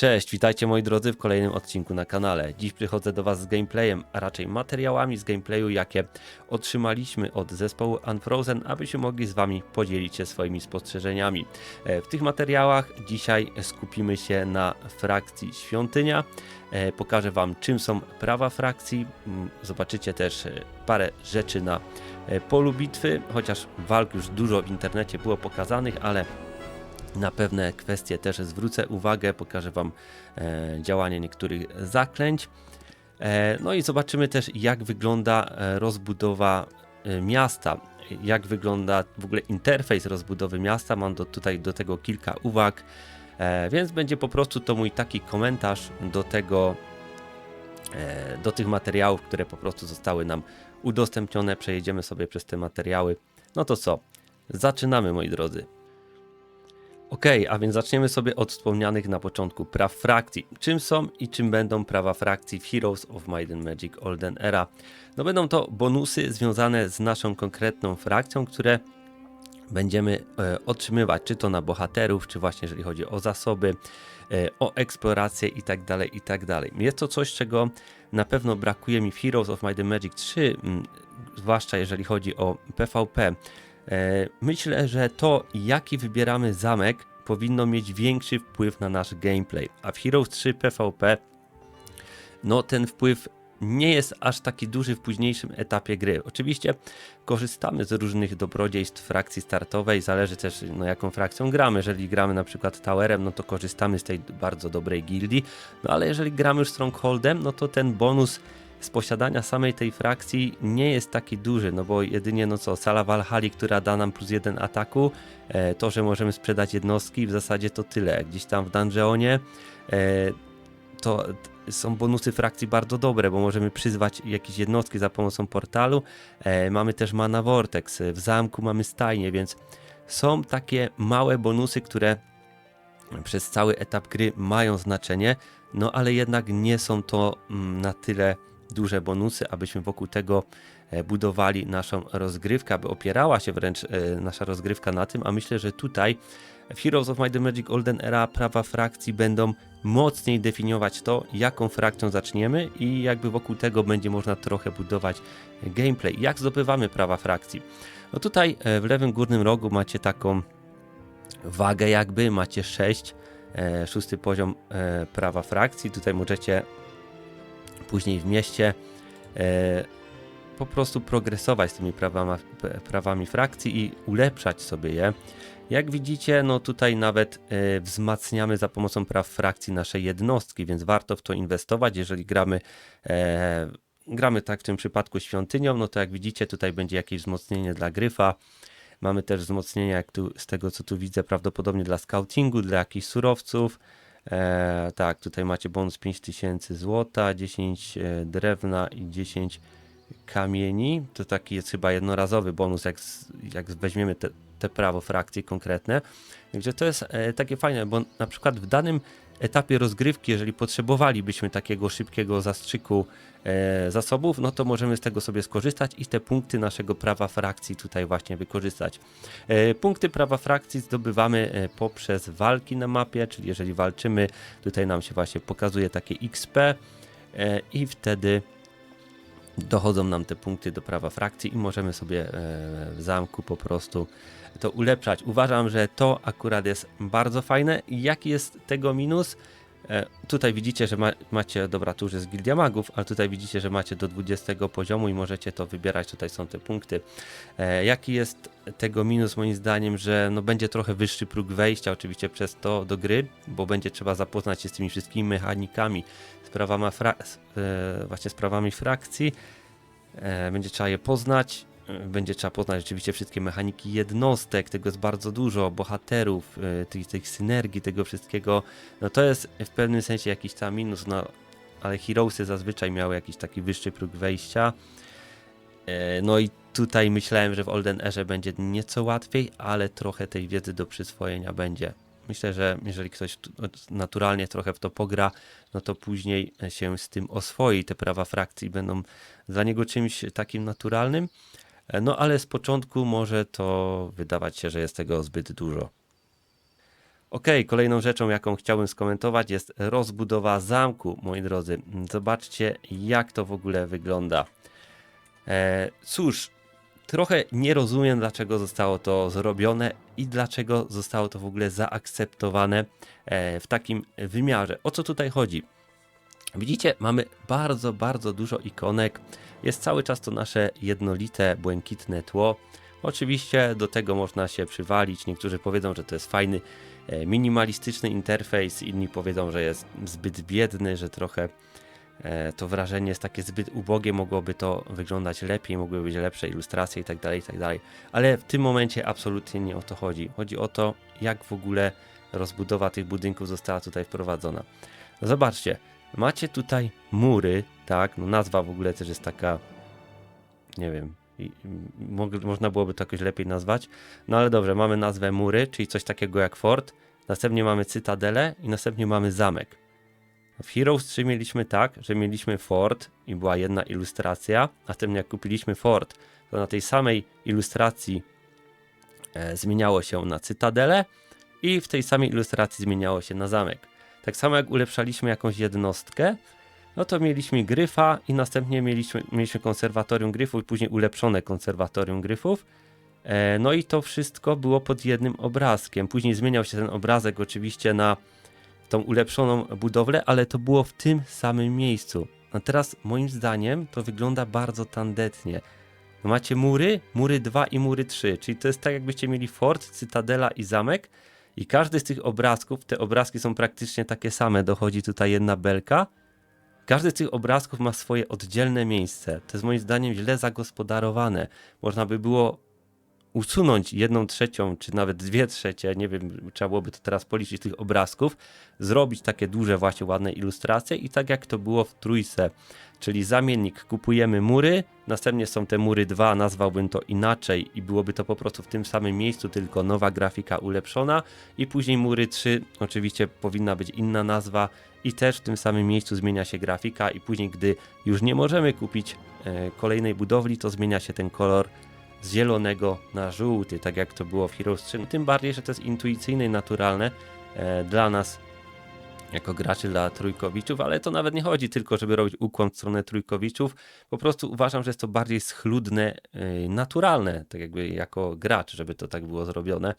Cześć, witajcie moi drodzy w kolejnym odcinku na kanale. Dziś przychodzę do Was z gameplayem, a raczej materiałami z gameplayu, jakie otrzymaliśmy od zespołu Unfrozen, abyśmy mogli z Wami podzielić się swoimi spostrzeżeniami. E, W tych materiałach dzisiaj skupimy się na frakcji Świątynia. E, Pokażę Wam, czym są prawa frakcji. Mm, Zobaczycie też e, parę rzeczy na polu bitwy, chociaż walk już dużo w internecie było pokazanych, ale na pewne kwestie też zwrócę uwagę, pokażę Wam e, działanie niektórych zaklęć. E, no i zobaczymy też, jak wygląda e, rozbudowa miasta, jak wygląda w ogóle interfejs rozbudowy miasta. Mam do, tutaj do tego kilka uwag, więc będzie po prostu to mój taki komentarz do tego, do tych materiałów, które po prostu zostały nam udostępnione. Przejedziemy sobie przez te materiały. No to co? Zaczynamy, moi drodzy. Okej, a więc zaczniemy sobie od wspomnianych na początku praw frakcji. Czym są i czym będą prawa frakcji w Heroes of Might and Magic Olden Era? No będą to bonusy związane z naszą konkretną frakcją, które będziemy e, otrzymywać, czy to na bohaterów, czy właśnie jeżeli chodzi o zasoby, e, o eksplorację i tak dalej, i tak. Jest to coś, czego na pewno brakuje mi w Heroes of Might and Magic 3, mm, zwłaszcza jeżeli chodzi o PvP. E, Myślę, że to, jaki wybieramy zamek, powinno mieć większy wpływ na nasz gameplay. A w Heroes 3 PvP, no ten wpływ nie jest aż taki duży w późniejszym etapie gry. Oczywiście korzystamy z różnych dobrodziejstw frakcji startowej, zależy też no, jaką frakcją gramy. Jeżeli gramy na przykład Towerem, no to korzystamy z tej bardzo dobrej gildii, no ale jeżeli gramy już Strongholdem, no to ten bonus z posiadania samej tej frakcji nie jest taki duży, no bo jedynie no co, sala Valhalla, która da nam plus jeden ataku, e, to, że możemy sprzedać jednostki, w zasadzie to tyle. Gdzieś tam w dungeonie e, to są bonusy frakcji bardzo dobre, bo możemy przyzwać jakieś jednostki za pomocą portalu. E, mamy też Mana Vortex, w zamku mamy stajnie, więc są takie małe bonusy, które przez cały etap gry mają znaczenie, no ale jednak nie są to mm, na tyle duże bonusy, abyśmy wokół tego e, budowali naszą rozgrywkę, aby opierała się wręcz e, nasza rozgrywka na tym, a myślę, że tutaj w Heroes of Might and Magic Olden Era prawa frakcji będą mocniej definiować to, jaką frakcją zaczniemy i jakby wokół tego będzie można trochę budować gameplay. Jak zdobywamy prawa frakcji? No tutaj e, w lewym górnym rogu macie taką wagę jakby, macie 6, e, szósty poziom prawa frakcji. Tutaj możecie później w mieście e, po prostu progresować z tymi prawama, p- prawami frakcji i ulepszać sobie je. Jak widzicie, no tutaj nawet e, wzmacniamy za pomocą praw frakcji nasze jednostki, więc warto w to inwestować. Jeżeli gramy, e, gramy tak w tym przypadku świątynią, no to jak widzicie, tutaj będzie jakieś wzmocnienie dla gryfa. Mamy też wzmocnienia, jak tu, z tego co tu widzę, prawdopodobnie dla scoutingu, dla jakichś surowców. E, tak, tutaj macie bonus 5000 złota, 10 e, drewna i 10 kamieni. To taki jest chyba jednorazowy bonus, jak, jak weźmiemy te, te prawo frakcji konkretne. Także to jest e, takie fajne, bo na przykład w danym etapie rozgrywki, jeżeli potrzebowalibyśmy takiego szybkiego zastrzyku e, zasobów, no to możemy z tego sobie skorzystać i te punkty naszego prawa frakcji tutaj właśnie wykorzystać. E, punkty prawa frakcji zdobywamy e, poprzez walki na mapie, czyli jeżeli walczymy, tutaj nam się właśnie pokazuje takie XP i wtedy dochodzą nam te punkty do prawa frakcji i możemy sobie w zamku po prostu to ulepszać. Uważam, że to akurat jest bardzo fajne. Jaki jest tego minus? E, Tutaj widzicie, że ma, macie, dobra, tu już jest Gildia Magów, ale tutaj widzicie, że macie do 20 poziomu i możecie to wybierać, tutaj są te punkty. E, jaki jest tego minus moim zdaniem, że no będzie trochę wyższy próg wejścia oczywiście przez to do gry, bo będzie trzeba zapoznać się z tymi wszystkimi mechanikami, sprawami, fra- e, właśnie sprawami frakcji, e, będzie trzeba je poznać, będzie trzeba poznać rzeczywiście wszystkie mechaniki jednostek, tego jest bardzo dużo, bohaterów, tych, tych synergii, tego wszystkiego, no to jest w pewnym sensie jakiś tam minus, no ale Heroesy zazwyczaj miały jakiś taki wyższy próg wejścia, E, No i tutaj myślałem, że w Olden Erze będzie nieco łatwiej, ale trochę tej wiedzy do przyswojenia będzie. Myślę, że jeżeli ktoś tu- naturalnie trochę w to pogra, no to później się z tym oswoi. Te prawa frakcji będą dla niego czymś takim naturalnym. E, No ale z początku może to wydawać się, że jest tego zbyt dużo. Okej, kolejną rzeczą, jaką chciałbym skomentować, jest rozbudowa zamku, moi drodzy. Zobaczcie, jak to w ogóle wygląda. E, cóż, trochę nie rozumiem, dlaczego zostało to zrobione i dlaczego zostało to w ogóle zaakceptowane e, w takim wymiarze. O co tutaj chodzi? Widzicie, mamy bardzo, bardzo dużo ikonek. Jest cały czas to nasze jednolite, błękitne tło. Oczywiście do tego można się przywalić. Niektórzy powiedzą, że to jest fajny, e, minimalistyczny interfejs, inni powiedzą, że jest zbyt biedny, że trochę e, to wrażenie jest takie zbyt ubogie, mogłoby to wyglądać lepiej, mogłyby być lepsze ilustracje itd., itd. Ale w tym momencie absolutnie nie o to chodzi. Chodzi o to, jak w ogóle rozbudowa tych budynków została tutaj wprowadzona. Zobaczcie, macie tutaj mury, tak, no nazwa w ogóle też jest taka, nie wiem, można byłoby to jakoś lepiej nazwać, no ale dobrze, mamy nazwę mury, czyli coś takiego jak fort, następnie mamy cytadelę i następnie mamy zamek. W Heroes 3 mieliśmy tak, że mieliśmy fort i była jedna ilustracja, następnie jak kupiliśmy fort, to na tej samej ilustracji e, zmieniało się na cytadelę i w tej samej ilustracji zmieniało się na zamek. Tak samo jak ulepszaliśmy jakąś jednostkę, no to mieliśmy gryfa i następnie mieliśmy, mieliśmy konserwatorium gryfów i później ulepszone konserwatorium gryfów. E, no i to wszystko było pod jednym obrazkiem. Później zmieniał się ten obrazek oczywiście na tą ulepszoną budowlę, ale to było w tym samym miejscu. A teraz moim zdaniem to wygląda bardzo tandetnie. Macie mury, mury 2 i mury 3, czyli to jest tak jakbyście mieli fort, cytadela i zamek i każdy z tych obrazków, te obrazki są praktycznie takie same, dochodzi tutaj jedna belka. Każdy z tych obrazków ma swoje oddzielne miejsce. To jest moim zdaniem źle zagospodarowane. Można by było usunąć jedną trzecią, czy nawet dwie trzecie, nie wiem, trzeba byłoby to teraz policzyć tych obrazków, zrobić takie duże, właśnie ładne ilustracje i tak jak to było w trójce, czyli zamiennik, kupujemy mury, następnie są te mury 2, nazwałbym to inaczej i byłoby to po prostu w tym samym miejscu, tylko nowa grafika ulepszona i później mury 3, oczywiście powinna być inna nazwa i też w tym samym miejscu zmienia się grafika i później, gdy już nie możemy kupić e, kolejnej budowli, to zmienia się ten kolor z zielonego na żółty, tak jak to było w Heroes 3. Tym bardziej, że to jest intuicyjne i naturalne e, dla nas jako graczy, dla trójkowiczów, ale to nawet nie chodzi tylko, żeby robić ukłon w stronę trójkowiczów. Po prostu uważam, że jest to bardziej schludne, e, naturalne, tak jakby jako gracz, żeby to tak było zrobione.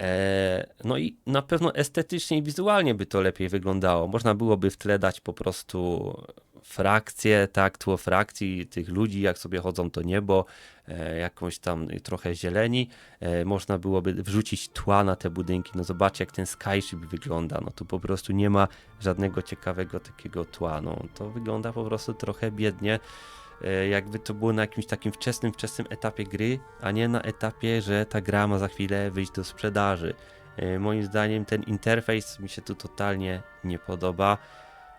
E, no i na pewno estetycznie i wizualnie by to lepiej wyglądało. Można byłoby w tle dać po prostu frakcje, tak, tło frakcji tych ludzi, jak sobie chodzą to niebo, e, jakąś tam trochę zieleni. E, można byłoby wrzucić tła na te budynki. No zobaczcie, jak ten skyship wygląda. No tu po prostu nie ma żadnego ciekawego takiego tła. No to wygląda po prostu trochę biednie. E, jakby to było na jakimś takim wczesnym, wczesnym etapie gry, a nie na etapie, że ta gra ma za chwilę wyjść do sprzedaży. Moim zdaniem ten interfejs mi się tu totalnie nie podoba.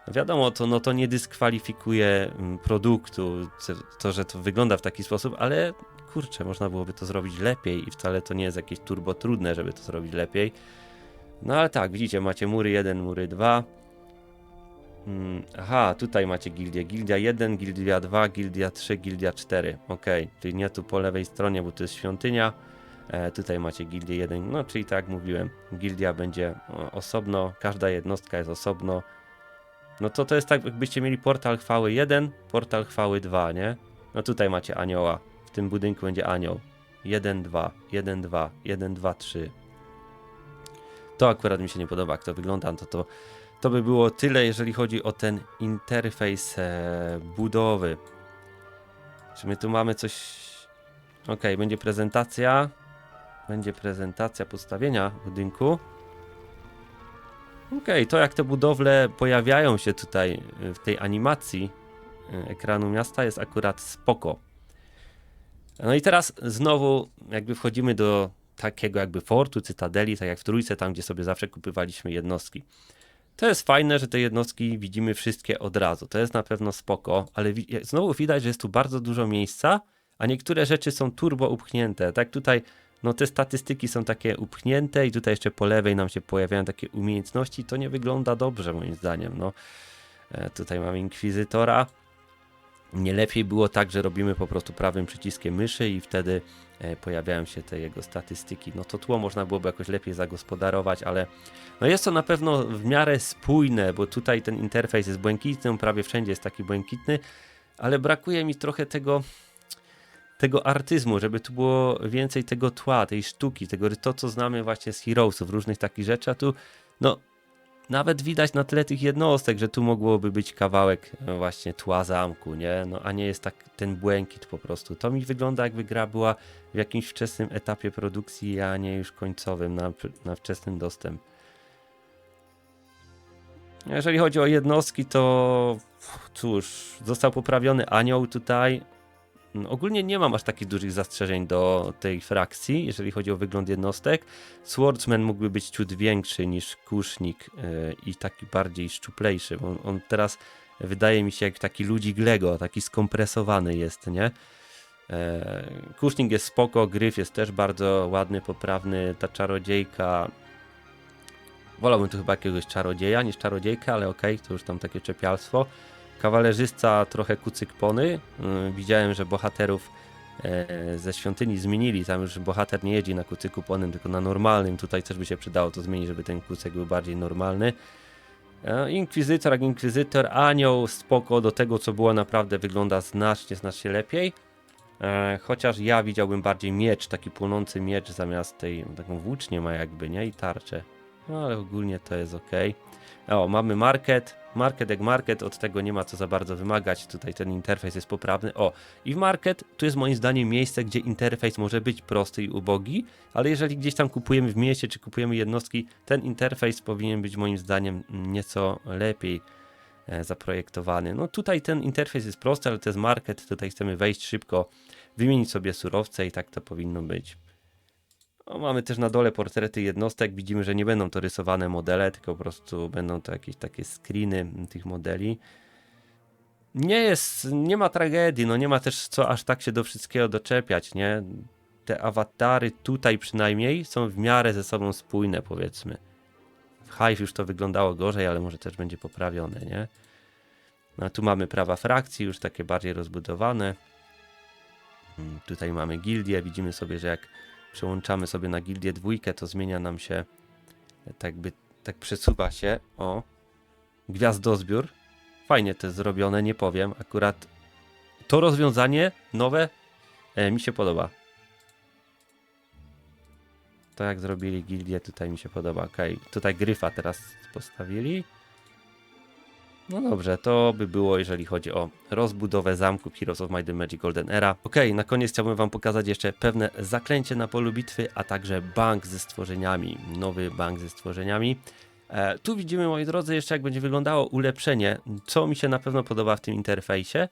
Wiadomo, to, no, to nie dyskwalifikuje mm, produktu, to, że to wygląda w taki sposób, ale kurczę, można byłoby to zrobić lepiej i wcale to nie jest jakieś turbo trudne, żeby to zrobić lepiej. No ale tak, widzicie, macie mury 1, mury 2. Mm, aha, tutaj macie gildię. Gildia 1, gildia 2, gildia 3, gildia 4. Ok, czyli nie tu po lewej stronie, bo to jest świątynia. E, tutaj macie gildię 1, no czyli tak jak mówiłem, gildia będzie osobno, każda jednostka jest osobno. No to to jest tak, jakbyście mieli portal chwały 1, portal chwały 2, nie? No tutaj macie anioła. W tym budynku będzie anioł. 1, 2, 1, 2, 1, 2, 3. To akurat mi się nie podoba, jak to wygląda. To, to, to by było tyle, jeżeli chodzi o ten interfejs e, budowy. Czy my tu mamy coś. Ok, będzie prezentacja. Będzie prezentacja podstawienia budynku. Ok, to jak te budowle pojawiają się tutaj y, w tej animacji y, ekranu miasta jest akurat spoko. No i teraz znowu jakby wchodzimy do takiego jakby fortu, cytadeli, tak jak w trójce, tam gdzie sobie zawsze kupywaliśmy jednostki. To jest fajne, że te jednostki widzimy wszystkie od razu. To jest na pewno spoko, ale znowu widać, że jest tu bardzo dużo miejsca, a niektóre rzeczy są turbo upchnięte. Tak tutaj, no te statystyki są takie upchnięte i tutaj jeszcze po lewej nam się pojawiają takie umiejętności. To nie wygląda dobrze moim zdaniem. No, e, tutaj mamy inkwizytora. Nie lepiej było tak, że robimy po prostu prawym przyciskiem myszy i wtedy e, pojawiają się te jego statystyki. No to tło można byłoby jakoś lepiej zagospodarować, ale no jest to na pewno w miarę spójne, bo tutaj ten interfejs jest błękitny, prawie wszędzie jest taki błękitny, ale brakuje mi trochę tego tego artyzmu, żeby tu było więcej tego tła, tej sztuki, tego to, co znamy właśnie z Heroesów, różnych takich rzeczy, a tu no nawet widać na tle tych jednostek, że tu mogłoby być kawałek e, właśnie tła zamku, nie? No a nie jest tak ten błękit po prostu. To mi wygląda jakby gra była w jakimś wczesnym etapie produkcji, a nie już końcowym, na, na wczesny dostęp. Jeżeli chodzi o jednostki, to cóż, został poprawiony anioł tutaj. Mm, Ogólnie nie mam aż takich dużych zastrzeżeń do tej frakcji, jeżeli chodzi o wygląd jednostek. Swordsman mógłby być ciut większy niż kusznik yy, i taki bardziej szczuplejszy. On, on teraz wydaje mi się jak taki ludzik Lego, taki skompresowany jest, nie? E, Kusznik jest spoko, gryf jest też bardzo ładny, poprawny, ta czarodziejka. Wolałbym tu chyba jakiegoś czarodzieja niż czarodziejkę, ale okej, to już tam takie czepialstwo. Kawalerzysta trochę kucyk pony. Yy, Widziałem, że bohaterów e, ze świątyni zmienili. Tam już bohater nie jeździ na kucyku ponym, tylko na normalnym. Tutaj też by się przydało to zmienić, żeby ten kucyk był bardziej normalny. E, Inkwizytor jak inkwizytor, anioł spoko do tego co było naprawdę wygląda znacznie, znacznie lepiej. E, chociaż ja widziałbym bardziej miecz, taki płonący miecz zamiast tej, taką włócznię ma jakby, nie? I tarczę. No ale ogólnie to jest ok. O, mamy market. Market jak market, od tego nie ma co za bardzo wymagać. Tutaj ten interfejs jest poprawny. O, i w market tu jest moim zdaniem miejsce, gdzie interfejs może być prosty i ubogi, ale jeżeli gdzieś tam kupujemy w mieście, czy kupujemy jednostki, ten interfejs powinien być moim zdaniem nieco lepiej e, zaprojektowany. No tutaj ten interfejs jest prosty, ale to jest market, tutaj chcemy wejść szybko, wymienić sobie surowce i tak to powinno być. O, mamy też na dole portrety jednostek. Widzimy, że nie będą to rysowane modele, tylko po prostu będą to jakieś takie screeny tych modeli. Nie jest, nie ma tragedii, no nie ma też co aż tak się do wszystkiego doczepiać, nie? Te awatary tutaj przynajmniej są w miarę ze sobą spójne, powiedzmy. W Hive już to wyglądało gorzej, ale może też będzie poprawione, nie? No, tu mamy prawa frakcji, już takie bardziej rozbudowane. Mm, Tutaj mamy gildię, widzimy sobie, że jak przełączamy sobie na gildię dwójkę, to zmienia nam się, tak by, tak przesuwa się, o, gwiazdozbiór. Fajnie to jest zrobione, nie powiem, akurat to rozwiązanie nowe e, mi się podoba. To jak zrobili gildię, tutaj mi się podoba, okej, tutaj gryfa teraz postawili. No dobrze, to by było, jeżeli chodzi o rozbudowę zamku Heroes of Might and Magic Golden Era. Ok, na koniec chciałbym wam pokazać jeszcze pewne zaklęcie na polu bitwy, a także bank ze stworzeniami, nowy bank ze stworzeniami. E, tu widzimy, moi drodzy, jeszcze jak będzie wyglądało ulepszenie, co mi się na pewno podoba w tym interfejsie,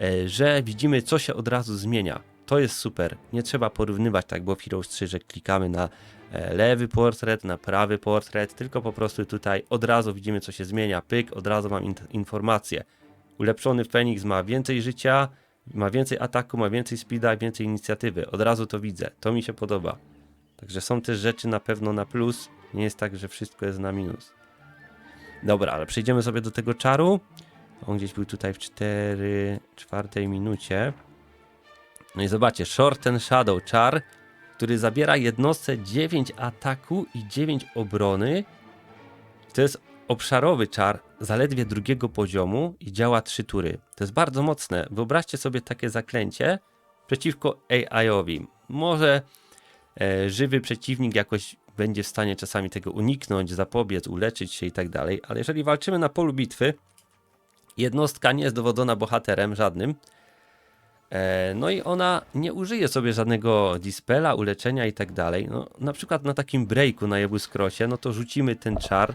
e, że widzimy, co się od razu zmienia. To jest super. Nie trzeba porównywać tak, bo w Heroes 3, że klikamy na lewy portret, na prawy portret, tylko po prostu tutaj od razu widzimy, co się zmienia. Pyk, od razu mam in informację. Ulepszony Fenix ma więcej życia, ma więcej ataku, ma więcej speeda, więcej inicjatywy. Od razu to widzę. To mi się podoba. Także są też rzeczy na pewno na plus. Nie jest tak, że wszystko jest na minus. Dobra, ale przejdziemy sobie do tego czaru. On gdzieś był tutaj w 4, czwartej minucie. No i zobaczcie, Short and Shadow czar, który zabiera jednostce 9 ataku i 9 obrony. To jest obszarowy czar zaledwie drugiego poziomu i działa 3 tury. To jest bardzo mocne. Wyobraźcie sobie takie zaklęcie przeciwko AI-owi. Może e, żywy przeciwnik jakoś będzie w stanie czasami tego uniknąć, zapobiec, uleczyć się i tak dalej, ale jeżeli walczymy na polu bitwy, jednostka nie jest dowodzona bohaterem żadnym, No i ona nie użyje sobie żadnego dispela, uleczenia i tak dalej. No, na przykład na takim breaku na Jebuskrosie, no to rzucimy ten czar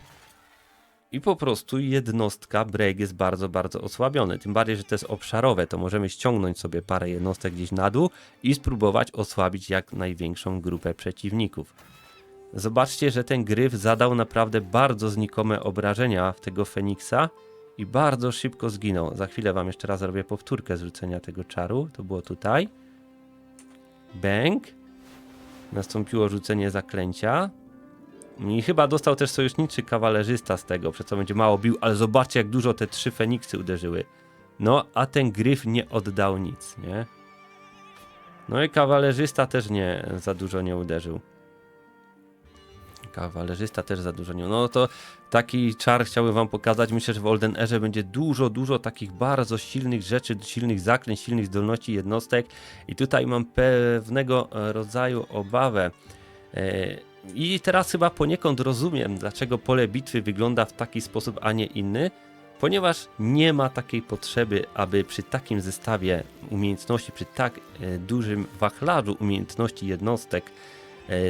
i po prostu jednostka break jest bardzo, bardzo osłabiony. Tym bardziej, że to jest obszarowe, to możemy ściągnąć sobie parę jednostek gdzieś na dół i spróbować osłabić jak największą grupę przeciwników. Zobaczcie, że ten gryf zadał naprawdę bardzo znikome obrażenia w tego Feniksa i bardzo szybko zginął. Za chwilę wam jeszcze raz zrobię powtórkę zrzucenia tego czaru. To było tutaj. Bang. Nastąpiło rzucenie zaklęcia. I chyba dostał też sojuszniczy kawalerzysta z tego, przez co będzie mało bił, ale zobaczcie jak dużo te trzy Feniksy uderzyły. No, a ten gryf nie oddał nic, nie? No i kawalerzysta też nie, za dużo nie uderzył. Kawalerzysta też za dużo. No to taki czar chciałbym wam pokazać. Myślę, że w Olden Erze będzie dużo, dużo takich bardzo silnych rzeczy, silnych zaklęć, silnych zdolności jednostek. I tutaj mam pewnego e, rodzaju obawę. E, I teraz chyba poniekąd rozumiem, dlaczego pole bitwy wygląda w taki sposób, a nie inny. Ponieważ nie ma takiej potrzeby, aby przy takim zestawie umiejętności, przy tak e, dużym wachlarzu umiejętności jednostek,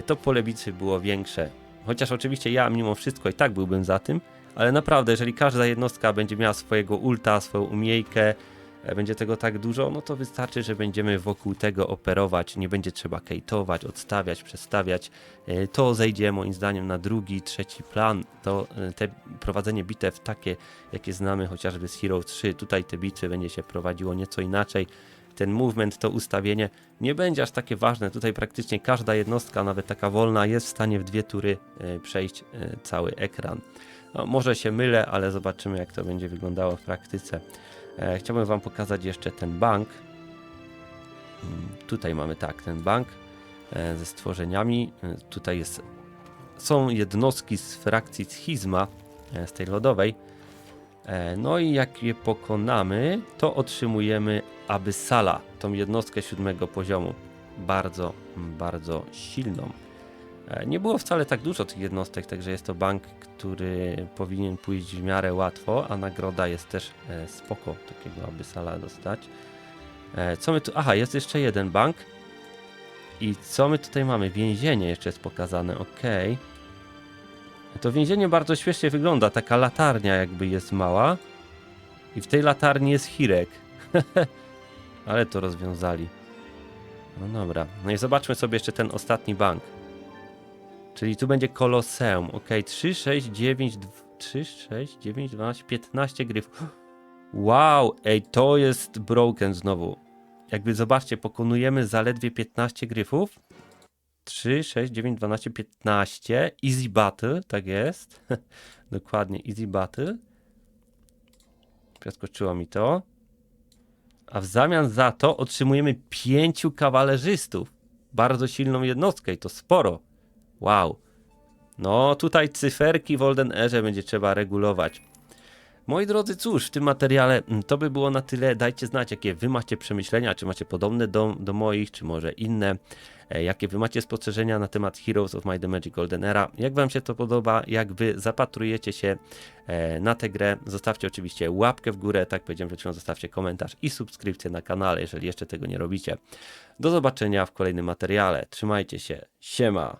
to pole bitwy było większe. Chociaż oczywiście ja mimo wszystko i tak byłbym za tym, ale naprawdę, jeżeli każda jednostka będzie miała swojego ulta, swoją umiejkę, e, będzie tego tak dużo, no to wystarczy, że będziemy wokół tego operować, nie będzie trzeba kejtować, odstawiać, przestawiać. E, To zejdzie moim zdaniem na drugi, trzeci plan. To e, te prowadzenie bitew takie, jakie znamy chociażby z Hero 3, tutaj te bitwy będzie się prowadziło nieco inaczej. Ten movement, to ustawienie nie będzie aż takie ważne. Tutaj praktycznie każda jednostka, nawet taka wolna, jest w stanie w dwie tury e, przejść e, cały ekran. No, może się mylę, ale zobaczymy, jak to będzie wyglądało w praktyce. E, chciałbym Wam pokazać jeszcze ten bank. Mm, Tutaj mamy tak, ten bank ze stworzeniami. Tutaj jest, są jednostki z frakcji schizma, z tej lodowej. E, No i jak je pokonamy, to otrzymujemy Abyssala, tą jednostkę siódmego poziomu. Bardzo, bardzo silną. E, Nie było wcale tak dużo tych jednostek, także jest to bank, który powinien pójść w miarę łatwo, a nagroda jest też e, spoko takiego Abyssala dostać. Co my tu... Aha, jest jeszcze jeden bank. I co my tutaj mamy? Więzienie jeszcze jest pokazane, okej. To więzienie bardzo śmiesznie wygląda, taka latarnia jakby jest mała. I w tej latarni jest Hirek. Ale to rozwiązali. No dobra. No i zobaczmy sobie jeszcze ten ostatni bank. Czyli tu będzie Koloseum. Ok, 3, 6, 9, 3, 6, 9, 12, 15 gryfów. Wow, ej, to jest broken znowu. Jakby zobaczcie, pokonujemy zaledwie 15 gryfów. 3, 6, 9, 12, 15. Easy Battle, tak jest. Dokładnie, Easy Battle. Przeskoczyło mi to. A w zamian za to otrzymujemy pięciu kawalerzystów. Bardzo silną jednostkę i to sporo. Wow. No tutaj cyferki w Olden Erze będzie trzeba regulować. Moi drodzy, cóż, w tym materiale mm, to by było na tyle. Dajcie znać, jakie wy macie przemyślenia, czy macie podobne do, do moich, czy może inne. E, jakie wy macie spostrzeżenia na temat Heroes of Might and Magic Golden Era. Jak wam się to podoba, jak wy zapatrujecie się e, na tę grę, zostawcie oczywiście łapkę w górę, tak powiedziałem przed chwilą, zostawcie komentarz i subskrypcję na kanale, jeżeli jeszcze tego nie robicie. Do zobaczenia w kolejnym materiale. Trzymajcie się. Siema.